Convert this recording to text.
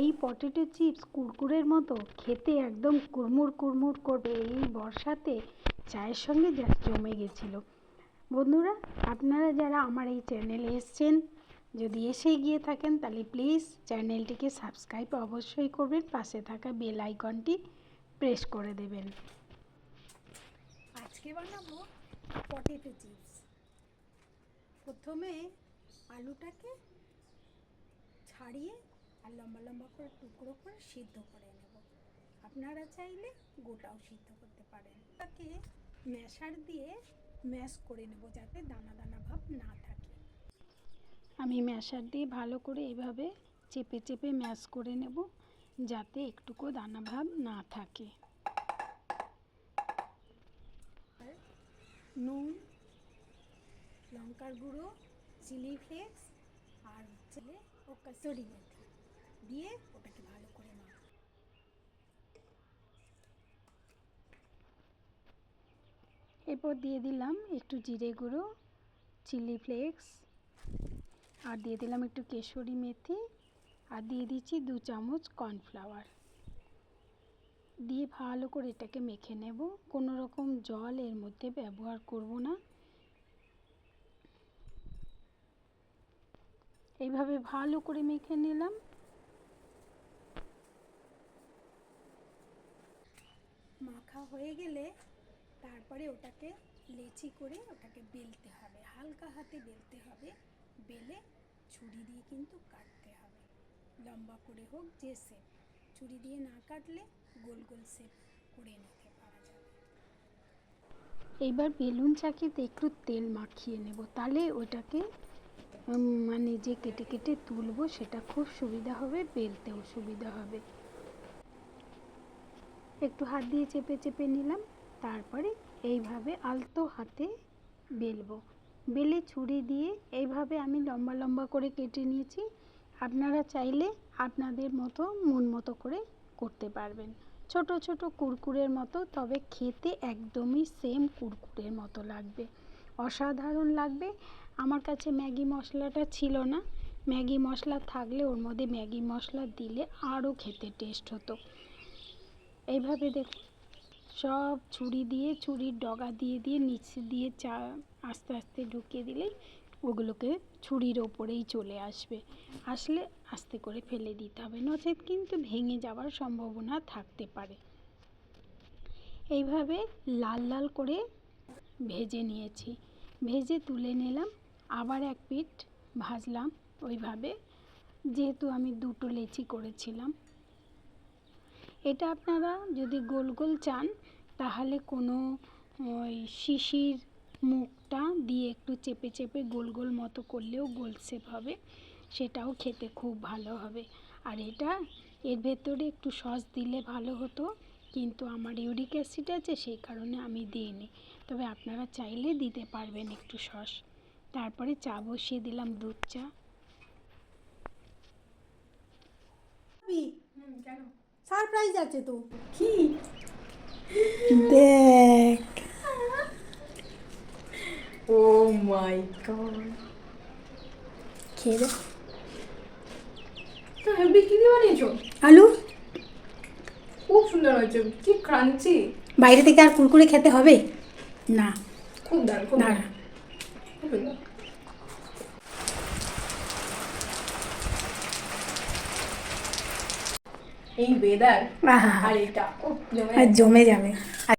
এই potato chips কুরকুরের মতো খেতে একদম কুড়মুড় কুড়মুড় করবে। এই বর্ষাতে চায়ের সঙ্গে জমে গেছিল। বন্ধুরা, আপনারা যারা আমার এই চ্যানেলে এসছেন, যদি এসে গিয়ে থাকেন, তাহলে প্লিজ চ্যানেলটিকে সাবস্ক্রাইব অবশ্যই করবেন, পাশে থাকা বেল আইকনটি প্রেস করে দেবেন। আজকে বানাবো পটেটো চিপস প্রথমে আলুটাকে ছাড়িয়ে আর লম্বা লম্বা করে টুকরো করে সিদ্ধ করে নেব। আপনারা চাইলে গোটাও সিদ্ধ করতে পারেন। তাকে ম্যাশার দিয়ে ম্যাশ করে নেব যাতে দানা দানা ভাব না থাকে। আমি ম্যাশার দিয়ে ভালো করে এইভাবে চেপে চেপে ম্যাশ করে নেব যাতে একটুকু দানা ভাব না থাকে। নুন, লঙ্কার গুঁড়ো, চিলি ফ্লেক্স আর হচ্ছে ও কাসুরি মেথি। দিয়ে ওটাকে ভালো করে মাখো এরপর দিয়ে দিলাম একটু জিরে গুঁড়ো, চিলি ফ্লেক্স, আর দিয়ে দিলাম একটু কেশরি মেথি, আর দিয়ে দিচ্ছি দু চামচ কর্নফ্লাওয়ার। দিয়ে ভালো করে এটাকে মেখে নেব। কোনো রকম জল এর মধ্যে ব্যবহার করব না। এইভাবে ভালো করে মেখে নিলাম। মাখা হয়ে গেলে তারপরে ওটাকে লেচি করে ওটাকে বেলতে হবে। হালকা হাতে বেলতে হবে। বেলে ছুরি দিয়ে কিন্তু কাটতে হবে। লম্বা করে হোক যে শেপ ছুরি দিয়ে না কাটলে গোল গোল শেপ করে নিতে পারা যাবে। এইবার বেলুন চাকিতে একটু তেল মাখিয়ে নেব। তাহলে ওটাকে মানে যে কেটে কেটে তুলবো সেটা খুব সুবিধা হবে, বেলতেও সুবিধা হবে। একটু হাত দিয়ে চেপে চেপে নিলাম। তারপরে এইভাবে আলতো হাতে বেলবো। বেলে ছুরি দিয়ে এইভাবে আমি লম্বা লম্বা করে কেটে নিয়েছি। আপনারা চাইলে আপনাদের মতো মন মতো করে করতে পারবেন। ছোট ছোট কুরকুরের মতো, তবে খেতে একদমই সেম কুরকুরের মতো লাগবে। অসাধারণ লাগবে। আমার কাছে ম্যাগি মশলাটা ছিল না। ম্যাগি মশলা থাকলে ওর মধ্যে ম্যাগি মশলা দিলে আরও খেতে টেস্ট হতো। এইভাবে দেখুন। সব ছুরি দিয়ে, ছুরির ডগা দিয়ে দিয়ে, নিচে দিয়ে চা, আস্তে আস্তে ঢুকিয়ে দিলেই ওগুলোকে ছুরির ওপরেই চলে আসবে। আসলে আস্তে করে ফেলে দিতে হবে, নচেত কিন্তু ভেঙে যাওয়ার সম্ভাবনা থাকতে পারে। এইভাবে লাল লাল করে ভেজে নিয়েছি। ভেজে তুলে নিলাম, আবার এক পিঠ ভাজলাম ওইভাবে। যেহেতু আমি দুটো লেচি করেছিলাম এটা আপনারা যদি গোল গোল চান তাহলে কোনো ওই শিশির মুখটা দিয়ে একটু চেপে চেপে গোল গোল মতো করলেও গোল শেপ হবে সেটাও খেতে খুব ভালো হবে। আর এটা এর ভেতরে একটু সস দিলে ভালো হতো কিন্তু আমার ইউরিক অ্যাসিড আছে সেই কারণে আমি দিইনি। তবে আপনারা চাইলে দিতে পারবেন একটু সস। তারপরে চা বসিয়ে দিলাম দুধ চা। কেন? সারপ্রাইজ আছে তো। কি? দেখ। Oh my God. খেয়ে দেখ তো হেভি কি দিয়ে বানিয়েছো? আলু? খুব সুন্দর হয়েছে কি ক্রাঞ্চি। বাইরে থেকে আর কুরকুরে খেতে হবে? না। খুব দারুণ খুব দারুণ খুব সুন্দর। এই আহা আর এটা জমে যাবে।